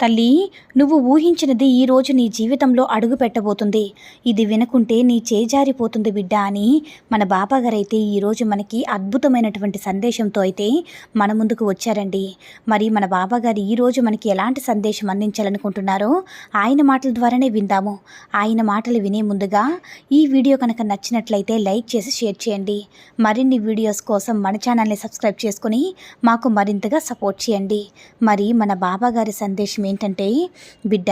తల్లి నువ్వు ఊహించినది ఈరోజు నీ జీవితంలో అడుగు పెట్టబోతుంది. ఇది వినకుంటే నీ చేజారిపోతుంది బిడ్డ అని మన బాబాగారు ఈరోజు మనకి అద్భుతమైనటువంటి సందేశంతో అయితే మన ముందుకు వచ్చారండి. మరి మన బాబాగారు ఈరోజు మనకి ఎలాంటి సందేశం అందించాలనుకుంటున్నారో ఆయన మాటల ద్వారానే విందాము. ఆయన మాటలు వినే ముందుగా ఈ వీడియో కనుక నచ్చినట్లయితే లైక్ చేసి షేర్ చేయండి. మరిన్ని వీడియోస్ కోసం మన ఛానల్ని సబ్స్క్రైబ్ చేసుకుని మాకు మరింతగా సపోర్ట్ చేయండి. మరి మన బాబాగారి సందేశం ఏంటంటే బిడ్డ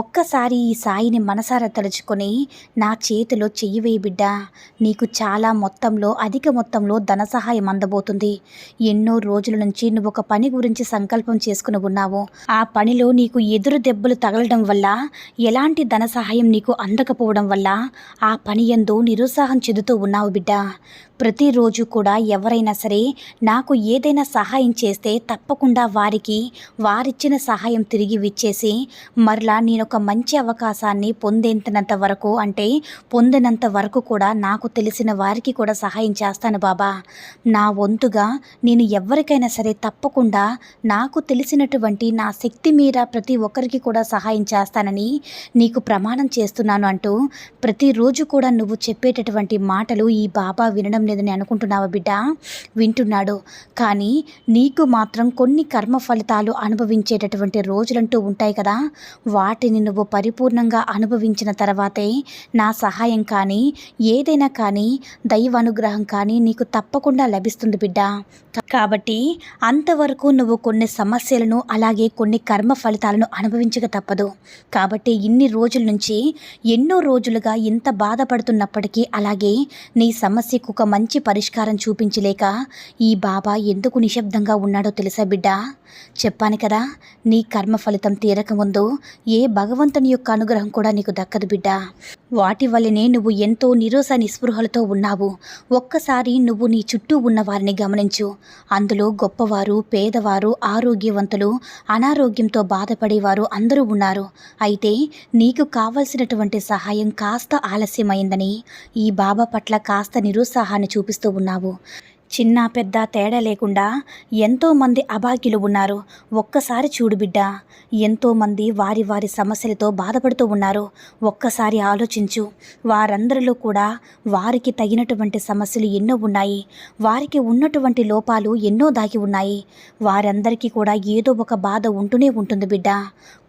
ఒక్కసారి ఈ సాయిని మనసారా తలుచుకొని నా చేతిలో చెయ్యి వేయి బిడ్డ. నీకు చాలా మొత్తంలో అధిక మొత్తంలో ధన సహాయం అందబోతుంది. ఎన్నో రోజుల నుంచి నువ్వు ఒక పని గురించి సంకల్పం చేసుకుని ఉన్నావు. ఆ పనిలో నీకు ఎదురు దెబ్బలు తగలడం వల్ల ఎలాంటి ధన సహాయం నీకు అందకపోవడం వల్ల ఆ పని ఎందు నిరుత్సాహం చెందుతూ ఉన్నావు బిడ్డ. ప్రతిరోజు కూడా ఎవరైనా సరే నాకు ఏదైనా సహాయం చేస్తే తప్పకుండా వారికి వారిచ్చిన సహాయం తిరిగి ఇచ్చేసి మరలా నేను ఒక మంచి అవకాశాన్ని పొందేంతనంత వరకు అంటే పొందినంత వరకు కూడా నాకు తెలిసిన వారికి కూడా సహాయం చేస్తాను బాబా. నా వంతుగా నేను ఎవరికైనా సరే తప్పకుండా నాకు తెలిసినటువంటి నా శక్తి మీర ప్రతి ఒక్కరికి కూడా సహాయం చేస్తానని నీకు ప్రమాణం చేస్తున్నాను అంటూ ప్రతిరోజు కూడా నువ్వు చెప్పేటటువంటి మాటలు ఈ బాబా వినడం లేదని అనుకుంటున్నావా బిడ్డ? వింటున్నాడు. కానీ నీకు మాత్రం కొన్ని కర్మ ఫలితాలు అనుభవించేటటువంటి రోజులంటూ ఉంటాయి కదా. వాటిని నువ్వు పరిపూర్ణంగా అనుభవించిన తర్వాతే నా సహాయం కానీ ఏదైనా కానీ దైవ అనుగ్రహం కానీ నీకు తప్పకుండా లభిస్తుంది బిడ్డ. కాబట్టి అంతవరకు నువ్వు కొన్ని సమస్యలను అలాగే కొన్ని కర్మ ఫలితాలను అనుభవించక తప్పదు. కాబట్టి ఇన్ని రోజుల నుంచి ఎన్నో రోజులుగా ఇంత బాధపడుతున్నప్పటికీ అలాగే నీ సమస్యకు ఒక మంచి పరిష్కారం చూపించలేక ఈ బాబా ఎందుకు నిశ్శబ్దంగా ఉన్నాడో తెలుసా బిడ్డ? చెప్పాను కదా నీ కర్మ ఫలితం తీరకముందు ఏ భగవంతుని యొక్క అనుగ్రహం కూడా నీకు దక్కదు బిడ్డ. వాటి వల్లనే నువ్వు ఎంతో నిరోస నిస్పృహలతో ఉన్నావు. ఒక్కసారి నువ్వు నీ చుట్టూ ఉన్న వారిని గమనించు. అందులో గొప్పవారు పేదవారు ఆరోగ్యవంతులు అనారోగ్యంతో బాధపడేవారు అందరూ ఉన్నారు. అయితే నీకు కావలసినటువంటి సహాయం కాస్త ఆలస్యమైందని. ఈ బాబా పట్ల కాస్త నిరుత్సాహాన్ని చూపిస్తూ ఉన్నావు. చిన్న పెద్ద తేడా లేకుండా ఎంతోమంది అభాగ్యులు ఉన్నారు. ఒక్కసారి చూడు బిడ్డ. ఎంతోమంది వారి వారి సమస్యలతో బాధపడుతూ ఉన్నారు. ఒక్కసారి ఆలోచించు. వారందరిలో కూడా వారికి తగినటువంటి సమస్యలు ఎన్నో ఉన్నాయి. వారికి ఉన్నటువంటి లోపాలు ఎన్నో దాగి ఉన్నాయి. వారందరికీ కూడా ఏదో ఒక బాధ ఉంటూనే ఉంటుంది బిడ్డ.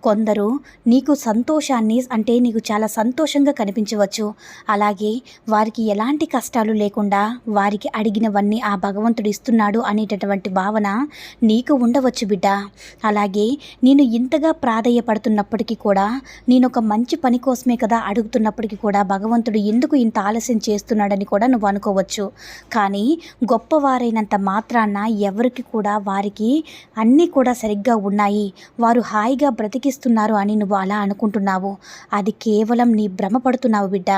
కొందరు నీకు సంతోషాన్ని అంటే నీకు చాలా సంతోషంగా కనిపించవచ్చు. అలాగే వారికి ఎలాంటి కష్టాలు లేకుండా వారికి అడిగినవన్నీ ఆ భగవంతుడు ఇస్తున్నాడు అనేటటువంటి భావన నీకు ఉండవచ్చు బిడ్డ. అలాగే నేను ఇంతగా ప్రాధేయపడుతున్నప్పటికీ కూడా నేను ఒక మంచి పని కోసమే కదా అడుగుతున్నప్పటికీ కూడా భగవంతుడు ఎందుకు ఇంత ఆలస్యం చేస్తున్నాడని కూడా నువ్వు అనుకోవచ్చు. కానీ గొప్పవారైనంత మాత్రాన ఎవరికి కూడా వారికి అన్నీ కూడా సరిగ్గా ఉన్నాయి. వారు హాయిగా బ్రతికి బ్రతికిస్తున్నారు అని నువ్వు అలా అనుకుంటున్నావు. అది కేవలం నీ భ్రమపడుతున్నావు బిడ్డ.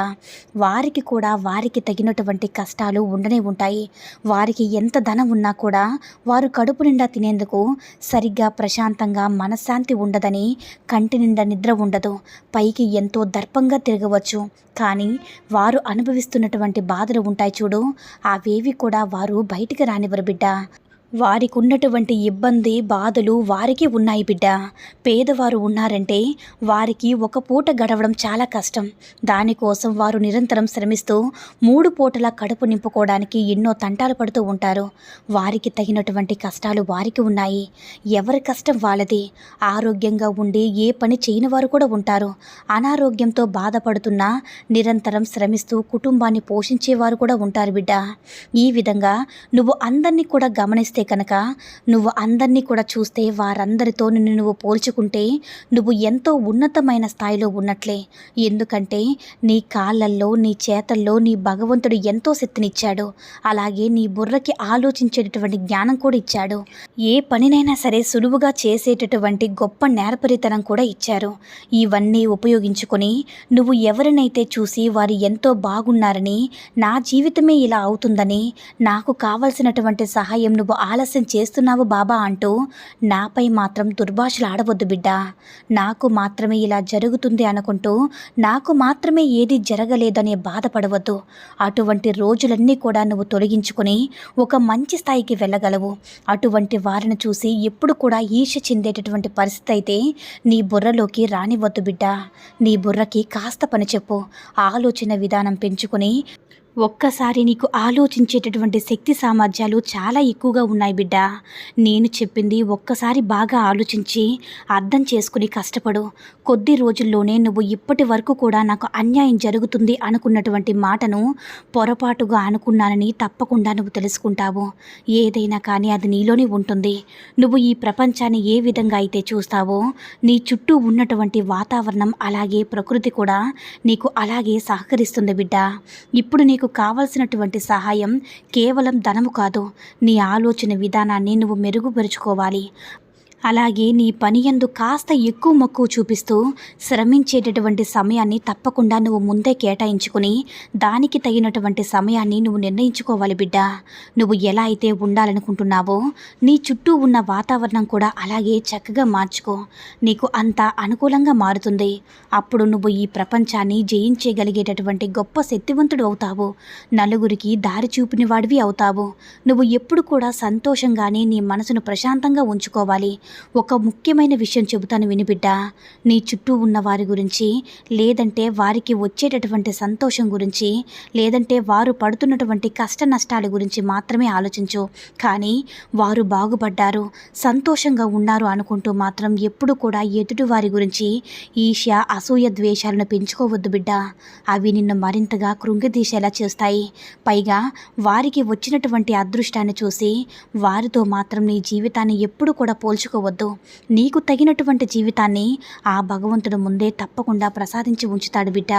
వారికి కూడా వారికి తగినటువంటి కష్టాలు ఉండనే ఉంటాయి. వారికి ఎంత ధనం ఉన్నా కూడా వారు కడుపు నిండా తినేందుకు సరిగ్గా ప్రశాంతంగా మనశ్శాంతి ఉండదని కంటి నిండా నిద్ర ఉండదు. పైకి ఎంతో దర్పంగా తిరగవచ్చు. కానీ వారు అనుభవిస్తున్నటువంటి బాధలు ఉంటాయి చూడు. అవేవి కూడా వారు బయటికి రానివ్వరు బిడ్డ. వారికి ఉన్నటువంటి ఇబ్బంది బాధలు వారికి ఉన్నాయి బిడ్డ. పేదవారు ఉన్నారంటే వారికి ఒక పూట గడవడం చాలా కష్టం. దానికోసం వారు నిరంతరం శ్రమిస్తూ మూడు పూటల కడుపు నింపుకోవడానికి ఎన్నో తంటాలు పడుతూ ఉంటారు. వారికి తగినటువంటి కష్టాలు వారికి ఉన్నాయి. ఎవరి కష్టం వాళ్ళది? ఆరోగ్యంగా ఉండి ఏ పని చేయని వారు కూడా ఉంటారు. అనారోగ్యంతో బాధపడుతున్నా నిరంతరం శ్రమిస్తూ కుటుంబాన్ని పోషించేవారు కూడా ఉంటారు బిడ్డ. ఈ విధంగా నువ్వు అందరినీ కూడా గమనిస్తే చూస్తే కనుక నువ్వు అందరినీ కూడా చూస్తే వారందరితో నిన్ను నువ్వు పోల్చుకుంటే నువ్వు ఎంతో ఉన్నతమైన స్థాయిలో ఉన్నట్లే. ఎందుకంటే నీ కాళ్ళల్లో నీ చేతల్లో నీ భగవంతుడు ఎంతో శక్తినిచ్చాడు. అలాగే నీ బుర్రకి ఆలోచించేటటువంటి జ్ఞానం కూడా ఇచ్చాడు. ఏ పనినైనా సరే సులువుగా చేసేటటువంటి గొప్ప నేర్పరితనం కూడా ఇచ్చారు. ఇవన్నీ ఉపయోగించుకొని నువ్వు ఎవరినైతే చూసి వారు ఎంతో బాగున్నారని నా జీవితమే ఇలా అవుతుందని నాకు కావలసినటువంటి సహాయం నువ్వు ఆలస్యం చేస్తున్నావు బాబా అంటూ నాపై మాత్రం దుర్భాషలు ఆడవద్దు బిడ్డ. నాకు మాత్రమే ఇలా జరుగుతుంది అనుకుంటూ నాకు మాత్రమే ఏది జరగలేదనే బాధపడవద్దు. అటువంటి రోజులన్నీ కూడా నువ్వు తొలగించుకొని ఒక మంచి స్థాయికి వెళ్ళగలవు. అటువంటి వారిని చూసి ఎప్పుడు కూడా ఈర్ష చెందేటటువంటి పరిస్థితి అయితే నీ బుర్రలోకి రానివద్దు బిడ్డ. నీ బుర్రకి కాస్త పని చెప్పు. ఆలోచన విధానం పెంచుకొని ఒక్కసారి నీకు ఆలోచించేటటువంటి శక్తి సామర్థ్యాలు చాలా ఎక్కువగా ఉన్నాయి బిడ్డ. నేను చెప్పింది ఒక్కసారి బాగా ఆలోచించి అర్థం చేసుకుని కష్టపడు. కొద్ది రోజుల్లోనే నువ్వు ఇప్పటి వరకు కూడా నాకు అన్యాయం జరుగుతుంది అనుకున్నటువంటి మాటను పొరపాటుగా అనుకున్నానని తప్పకుండా నువ్వు తెలుసుకుంటావు. ఏదైనా కానీ అది నీలోనే ఉంటుంది. నువ్వు ఈ ప్రపంచాన్ని ఏ విధంగా అయితే చూస్తావో నీ చుట్టూ ఉన్నటువంటి వాతావరణం అలాగే ప్రకృతి కూడా నీకు అలాగే సహకరిస్తుంది బిడ్డ. ఇప్పుడు నీకు కావలసినటువంటి సహాయం కేవలం ధనము కాదు. నీ ఆలోచన విధానాన్ని నువ్వు మెరుగుపరుచుకోవాలి. అలాగే నీ పని ఎందు కాస్త ఎక్కువ మక్కువ చూపిస్తూ శ్రమించేటటువంటి సమయాన్ని తప్పకుండా నువ్వు ముందే కేటాయించుకుని దానికి తగినటువంటి సమయాన్ని నువ్వు నిర్ణయించుకోవాలి బిడ్డ. నువ్వు ఎలా అయితే ఉండాలనుకుంటున్నావో నీ చుట్టూ ఉన్న వాతావరణం కూడా అలాగే చక్కగా మార్చుకో. నీకు అంత అనుకూలంగా మారుతుంది. అప్పుడు నువ్వు ఈ ప్రపంచాన్ని జయించగలిగేటటువంటి గొప్ప శక్తివంతుడు అవుతావు. నలుగురికి దారి చూపిన వాడివి అవుతావు. నువ్వు ఎప్పుడు కూడా సంతోషంగానే నీ మనసును ప్రశాంతంగా ఉంచుకోవాలి. ఒక ముఖ్యమైన విషయం చెబుతాను వినిబిడ్డ. నీ చుట్టూ ఉన్న వారి గురించి లేదంటే వారికి వచ్చేటటువంటి సంతోషం గురించి లేదంటే వారు పడుతున్నటువంటి కష్ట నష్టాల గురించి మాత్రమే ఆలోచించు. కానీ వారు బాగుపడ్డారు సంతోషంగా ఉన్నారు అనుకుంటూ మాత్రం ఎప్పుడు కూడా ఎదుటి వారి గురించి ఈర్ష్య అసూయ ద్వేషాలను పెంచుకోవద్దు బిడ్డ. అవి నిన్ను మరింతగా కృంగదీసేలా చేస్తాయి. పైగా వారికి వచ్చినటువంటి అదృష్టాన్ని చూసి వారితో మాత్రం నీ జీవితాన్ని ఎప్పుడు కూడా చేసుకోవద్దు. నీకు తగినటువంటి జీవితాన్ని ఆ భగవంతుడు ముందే తప్పకుండా ప్రసాదించి ఉంచుతాడు బిడ్డ.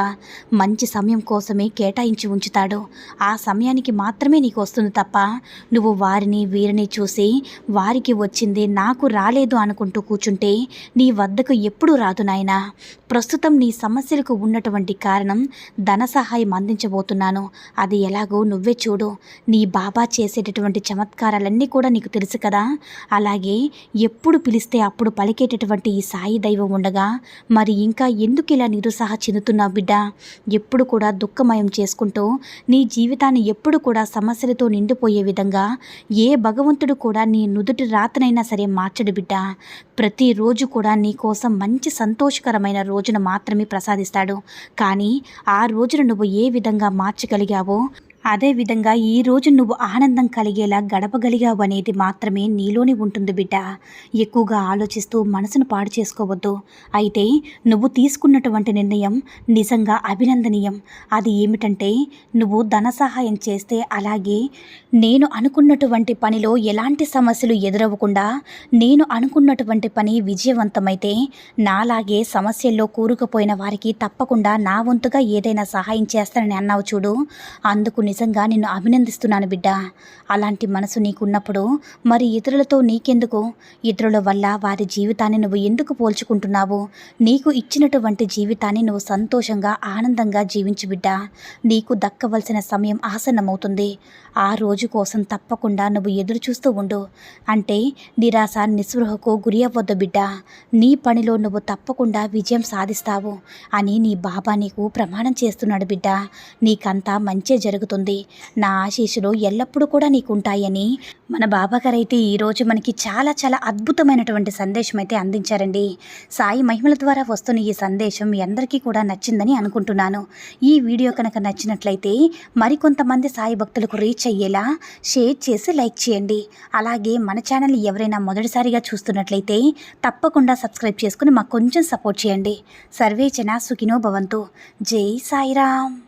మంచి సమయం కోసమే కేటాయించి ఉంచుతాడు. ఆ సమయానికి మాత్రమే నీకు వస్తుంది తప్ప నువ్వు వారిని వీరిని చూసి వారికి వచ్చింది నాకు రాలేదు అనుకుంటూ కూర్చుంటే నీ వద్దకు ఎప్పుడు రాదు నాయనా. ప్రస్తుతం నీ సమస్యలకు ఉన్నటువంటి కారణం ధన సహాయం అందించబోతున్నాను. అది ఎలాగో నువ్వే చూడు. నీ బాబా చేసేటటువంటి చమత్కారాలన్నీ కూడా నీకు తెలుసు కదా. అలాగే ఎప్పుడు పిలిస్తే అప్పుడు పలికేటటువంటి ఈ సాయి దైవం ఉండగా మరి ఇంకా ఎందుకు ఇలా నిరుత్సాహ చెందుతున్నావు బిడ్డ? ఎప్పుడు కూడా దుఃఖమయం చేసుకుంటూ నీ జీవితాన్ని ఎప్పుడు కూడా సమస్యలతో నిండిపోయే విధంగా ఏ భగవంతుడు కూడా నీ నుదుటి రాతనైనా సరే మార్చడు బిడ్డ. ప్రతిరోజు కూడా నీ కోసం మంచి సంతోషకరమైన రోజును మాత్రమే ప్రసాదిస్తాడు. కానీ ఆ రోజును నువ్వు ఏ విధంగా మార్చగలిగావో అదేవిధంగా ఈరోజు నువ్వు ఆనందం కలిగేలా గడపగలిగావు అనేది మాత్రమే నీలోనే ఉంటుంది బిడ్డ. ఎక్కువగా ఆలోచిస్తూ మనసును పాడు చేసుకోవద్దు. అయితే నువ్వు తీసుకున్నటువంటి నిర్ణయం నిజంగా అభినందనీయం. అది ఏమిటంటే నువ్వు ధన సహాయం చేస్తే అలాగే నేను అనుకున్నటువంటి పనిలో ఎలాంటి సమస్యలు ఎదురవ్వకుండా నేను అనుకున్నటువంటి పని విజయవంతమైతే నాలాగే సమస్యల్లో కూరుకుపోయిన వారికి తప్పకుండా నా వంతుగా ఏదైనా సహాయం చేస్తానని అన్నావు చూడు. అందుకు నిజంగా నిన్ను అభినందిస్తున్నాను బిడ్డ. అలాంటి మనసు నీకున్నప్పుడు మరి ఇతరులతో నీకెందుకు? ఇతరుల వల్ల వారి జీవితాన్ని నువ్వు ఎందుకు పోల్చుకుంటున్నావు? నీకు ఇచ్చినటువంటి జీవితాన్ని నువ్వు సంతోషంగా ఆనందంగా జీవించు బిడ్డ. నీకు దక్కవలసిన సమయం ఆసన్నమవుతుంది. ఆ రోజు కోసం తప్పకుండా నువ్వు ఎదురు చూస్తూ ఉండు. అంటే నిరాశ నిస్పృహకు గురి అవ్వద్దు బిడ్డ. నీ పనిలో నువ్వు తప్పకుండా విజయం సాధిస్తావు అని నీ బాబా నీకు ప్రమాణం చేస్తున్నాడు బిడ్డ. నీకంతా మంచి జరుగుతుంది. నా ఆశీస్సులు ఎల్లప్పుడూ కూడా నీకుంటాయని మన బాబాగారైతే అయితే ఈరోజు మనకి చాలా చాలా అద్భుతమైనటువంటి సందేశం అయితే అందించారండి. సాయి మహిమల ద్వారా వస్తున్న ఈ సందేశం మీ అందరికీ కూడా నచ్చిందని అనుకుంటున్నాను. ఈ వీడియో కనుక నచ్చినట్లయితే మరికొంతమంది సాయి భక్తులకు రీచ్ అయ్యేలా షేర్ చేసి లైక్ చేయండి. అలాగే మన ఛానల్ ఎవరైనా మొదటిసారిగా చూస్తున్నట్లయితే తప్పకుండా సబ్స్క్రైబ్ చేసుకుని మాకు కొంచెం సపోర్ట్ చేయండి. సర్వే జన సుఖినో భవంతు. జై సాయిరామ్.